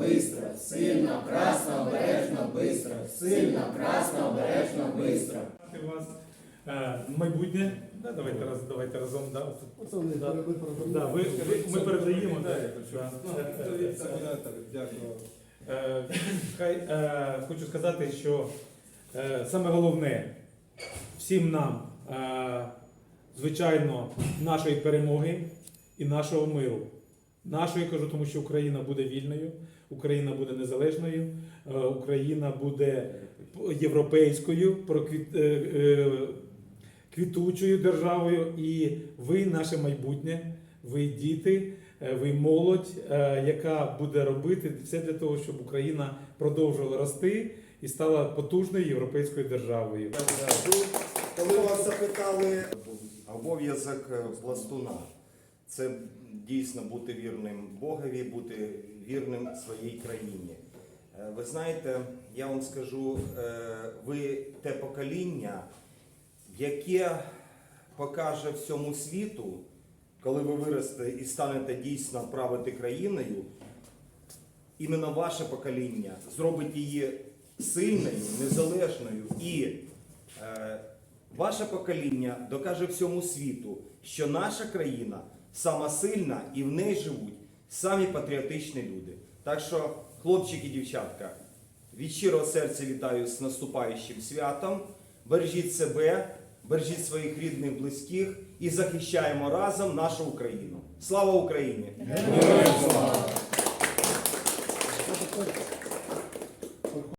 быстро, сильно, красно, обережно, быстро, сильно, красно, обережно, быстро. Вітати вас е, майбутнє. Да, давайте раз, давайте разом. Да, от- да, да, ви, ви- ми передаємо. Да, да. Дякую. Е, Хай е, хочу сказати, що е, саме головне всім нам, е, звичайно, нашої перемоги і нашого миру. Нашої кажу, тому що Україна буде вільною, Україна буде незалежною, е, Україна буде європейською, е, е, квітучою державою, і ви наше майбутнє, ви діти, ви молодь, яка буде робити все для того, щоб Україна продовжувала рости і стала потужною європейською державою. Коли вас запитали обов'язок пластуна, це дійсно бути вірним Богові, бути вірним своїй країні. Е, Ви знаєте, я вам скажу, е, ви те покоління, яке покаже всьому світу, коли ви виросте і станете дійсно правити країною, іменно ваше покоління зробить її сильною, незалежною і е, ваше покоління докаже всьому світу, що наша країна сама сильна і в неї живуть самі патріотичні люди. Так що, хлопчики і дівчатка, від щирого серця вітаю з наступаючим святом. Бережіть себе, бережіть своїх рідних, близьких і захищаємо разом нашу Україну. Слава Україні! Героям слава!